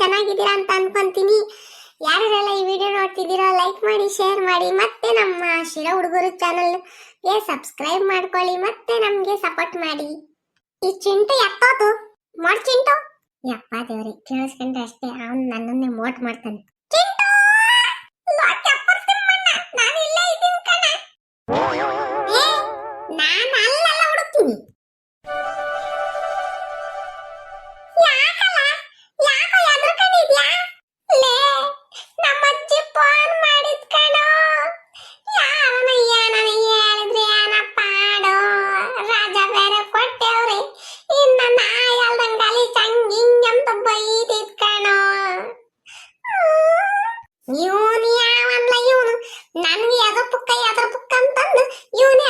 ಚೆನ್ನಾಗಿದ್ದೀರಾ ಅಂತ ಅನ್ಕೊಂತೀನಿ. ಯಾರೆಲ್ಲ ಈ ವಿಡಿಯೋ ನೋಡ್ತಿದ್ದೀರಾ ಲೈಕ್ ಮಾಡಿ ಶೇರ್ ಮಾಡಿ, ಮತ್ತೆ ನಮ್ಮ ಶಿರ ಹುಡುಗರು ಚಾನಲ್ಗೆ ಸಬ್ಸ್ಕ್ರೈಬ್ ಮಾಡ್ಕೊಳ್ಳಿ, ಮತ್ತೆ ನಮಗೆ ಸಪೋರ್ಟ್ ಮಾಡಿ. ಈ ಚಿಂಟು ಎತ್ತೋದು. ಮಾಡ್ ಚಿಂಟು. ಯಪ್ಪ ದೇವ್ರಿ, ಕೇಳಿಸ್ಕೊಂಡ್ರೆ ಅಷ್ಟೇ, ಅವ್ನು ನನ್ನನ್ನೇ ಮೋಟ್ ಮಾಡ್ತಾನೆ. ನಾನ್ ಅಲ್ಲೆಲ್ಲ ಹುಡುಕ್ತೀನಿ.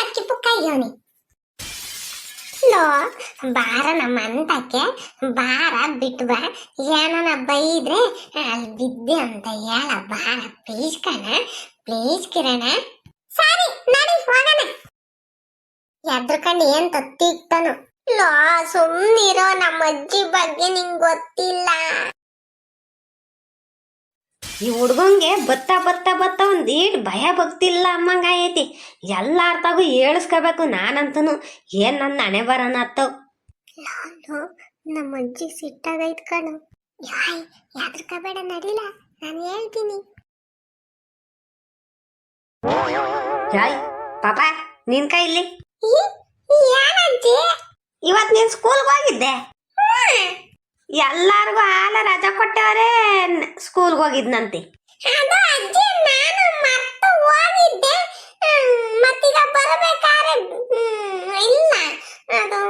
ಅಕ್ಕಿ ಪುಕ್ಕ ಲೋ, ಬಾರ ನಮ್ಮ ಅಂತಕ್ಕೆ, ಬಾರ ಬಿಟ್ಟು ಬಾ. ಏನನ ಬೈದ್ರೆ ಅಲ್ಲಿ ಬಿದ್ದೆ ಅಂತ ಹೇಳ, ಬಾರ ಪ್ಲೀಸ್ ಕಣ ಪ್ಲೀಸ್ ಕಿರಣ. ಸರಿ, ನಡಿ, ಹೋಗಣ. ಎದ್ರಕಂಡು ಏನ್ ತತ್ತಿಕ್ತಾನು. ಲೋ, ಸುಮ್ನಿರೋ ನಮ್ಮ ಅಜ್ಜಿ ಬಗ್ಗೆ ನಿಂಗ್ ಗೊತ್ತಿಲ್ಲ. ಈ ಹುಡ್ಗಂಗೆ ಬತ್ತ ಬತ್ತ ಬತ್ತ ಒಂದು ಈಟ್ ಭಯ ಭಕ್ತಿಲ್ಲ ಅಮ್ಮಂಗ ಐತಿ ಎಲ್ಲ ಅರ್ಥಾಗೂ ಹೇಳಿಸ್ಕೋಬೇಕು ನಾನಂತನು. ಏನ್ ನನ್ನ ಹಣೆ ಬರೋಣ ಅತ್ತವ್ ನಮ್ಮ ಅಜ್ಜಿ ಸಿಟ್ಟಾಗೈತ್ ಕಣು. ಯಾಯ್ ಯಾದ್ರಕಬೇಡ ನಡಿಲ. ನಾನು ಹೇಳ್ತೀನಿ. ಯಾಯ್ ಪಾಪ ನಿನ್ ಕೈ ಇಲ್ಲಿ. ಇವತ್ ನೀನ್ ಸ್ಕೂಲ್ಗೆ ಹೋಗಿದ್ದೆ. ಎಲ್ಲಾರ್ಗು ಹಾಲ ರಜಾ ಕೊಟ್ಟವ್ರೆ ಸ್ಕೂಲ್ಗೆ ಹೋಗಿದ್ನಂತೆ. ಅದು ಅಜ್ಜಿ, ನಾನು ಮರ್ತು ಹೋಗಿದ್ದೆ. ಮತ್ತೀಗ ಬರಬೇಕಾದ್ರೆ ಇಲ್ಲ. ಅದು.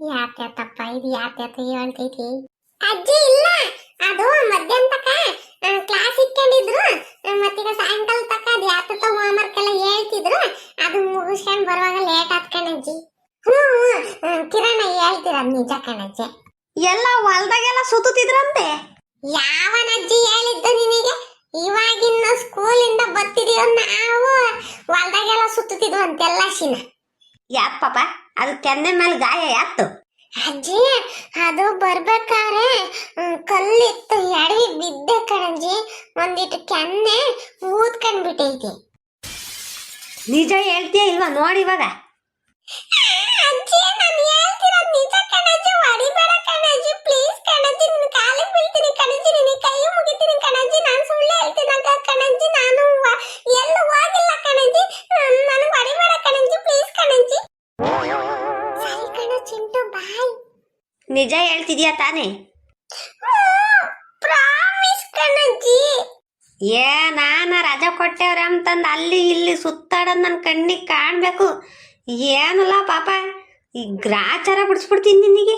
ಯಾಕೆ ತಪ್ಪ ಇದು ಯಾಕೆ ಹೇಳ್ತೈತಿ? ಅಜ್ಜಿ, ಇಲ್ಲ. ಅದು ಮಧ್ಯಾಹ್ನ ತಕ ಕ್ಲಾಸ್ ಇಟ್ಕೊಂಡಿದ್ರು. ಮತ್ತೀಗ ಸಾಯಂಕಾಲ ತಕ ಅದು ಯಾತ ಹೋಮ್ವರ್ಕ್ ಎಲ್ಲ ಹೇಳ್ತಿದ್ರು. ಅದು ಮುಗಿಸ್ಕೊಂಡ್ ಬರುವಾಗ ಲೇಟ್ ಆತ್ ಹ್ಮ್ ಹ್ಞೂ ಹ್ಞೂ ಕಿರಣ ಹೇಳ್ತೀರ? ನಿಜ ಕಣಜ್ಜೆ ಎಲ್ಲ ಹೊಲ್ದಾಗೆಲ್ಲ ಸುತ್ತಿದ್ರಂತೆ ಯಾವನಜ್ಜಿ ಹೇಳಿದ್ದು ನಿನಗೆ? ಇವಾಗಿನ ಸ್ಕೂಲಿಂದ ಬರ್ತಿದೀವ ನಾವು? ಹೊಲ್ದಾಗೆಲ್ಲ ಸುತ್ತುತ್ತಿದ್ವು ಅಂತೆಲ್ಲ ಶಿನ. ಯಾಕ್ ಪಾಪ? ಅದು ಕೆನ್ನೆ ಮೇಲೆ ಗಾಯ ಯಾತ್ತು? ಅಜ್ಜಿ ಅದು ಬರ್ಬೇಕಾದ್ರೆ ಹ್ಮ್, ಕಲ್ಲಿತ್ತು ಎಡವಿ ಬಿದ್ದೆ ಕಣಜ್ಜಿ. ಒಂದಿಟ್ಟು ಕೆನ್ನೆ ಊದ್ಕೊಂಡ್ಬಿಟ್ಟೈತಿ. ನಿಜ ಹೇಳ್ತೀಯ ಇಲ್ವಾ? ನೋಡಿ ಇವಾಗ. ಅಜ್ಜಿ ನಿಜ ಹೇಳ್ತಿದ್ಯಾ ತಾನೇ? ಏ ನಾನ ರಜಾ ಕೊಟ್ಟೇವ್ರೆ ಅಂತಂದು ಅಲ್ಲಿ ಇಲ್ಲಿ ಸುತ್ತಾಡೋದು ನನ್ನ ಕಣ್ಣಿಗೆ ಕಾಣಬೇಕು. ಏನಲ್ಲ ಪಾಪ ಈ ಗ್ರಾಚಾರ ಬಿಡಿಸ್ಬಿಡ್ತೀನಿ ನಿನಗೆ.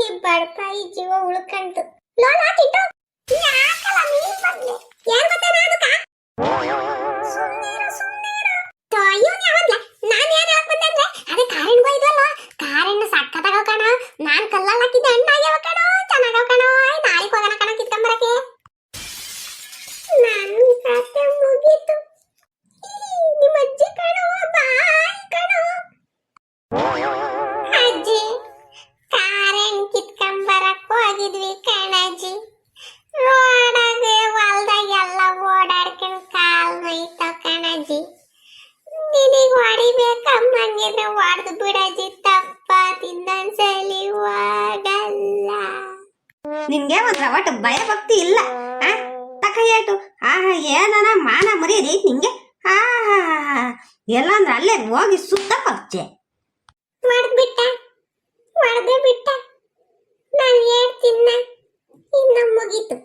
ಈ ಬಡಪಾಯಿ ಜೀವ ಉಳ್ಕಂತು ಹೋಗಲ್ಲ ನಿನ್ಗೆ ಒಂದ್ ರವಟ್ ಭಯ ಭಕ್ತಿ ಇಲ್ಲ ಆ? ತಕ ಏಟು ಆಹಾ ಏನನ ಮಾನ ಮರ್ಯಾದೆ ಐತಿ ನಿಂಗೆ? ಆಹಾ ಎಲ್ಲ ಅಂದ್ರೆ ಅಲ್ಲೇ ಹೋಗಿ ಸುತ್ತ ಪಕ್ಷೆ ಮಾಡ್ಬಿಟ್ಟ ಮಾಡ್ದೆ ಬಿಟ್ಟ. ನಾನು ಹೇಳ್ತಿನ್ನ ಇನ್ನ ಮುಗೀತು.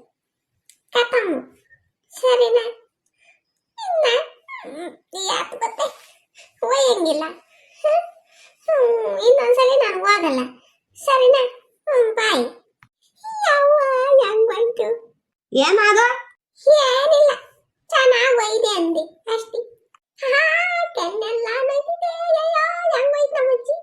ಕಥಮು ಸರಿನಾ? ಇನ್ನ ಯಾಕೆ ಯಾತ್ ಗೊತ್ತೆ? ಒಯ್ಯಂಗಿಲ್ಲ. ಇನ್ನೊಂದ್ಸಲಿ ನಾನು ಹೋಗಲ್ಲ. ಸರಿನಾ ಬಾಯ್ ಯವ್ವ ಹೆಂಗೋಯ್ತು ಏನಾದ ಏನಿಲ್ಲ ಚೆನ್ನಾಗಿ ಒಯ್ದೆ ಅಂದೆ ಅಷ್ಟೇ ಹಾ ಕಣ್ಣೆಲ್ಲ ನಗಿದೆ ಅಯ್ಯೋ ಹೆಂಗೋಯ್ತು ನಮ್ಮಜ್ಜಿ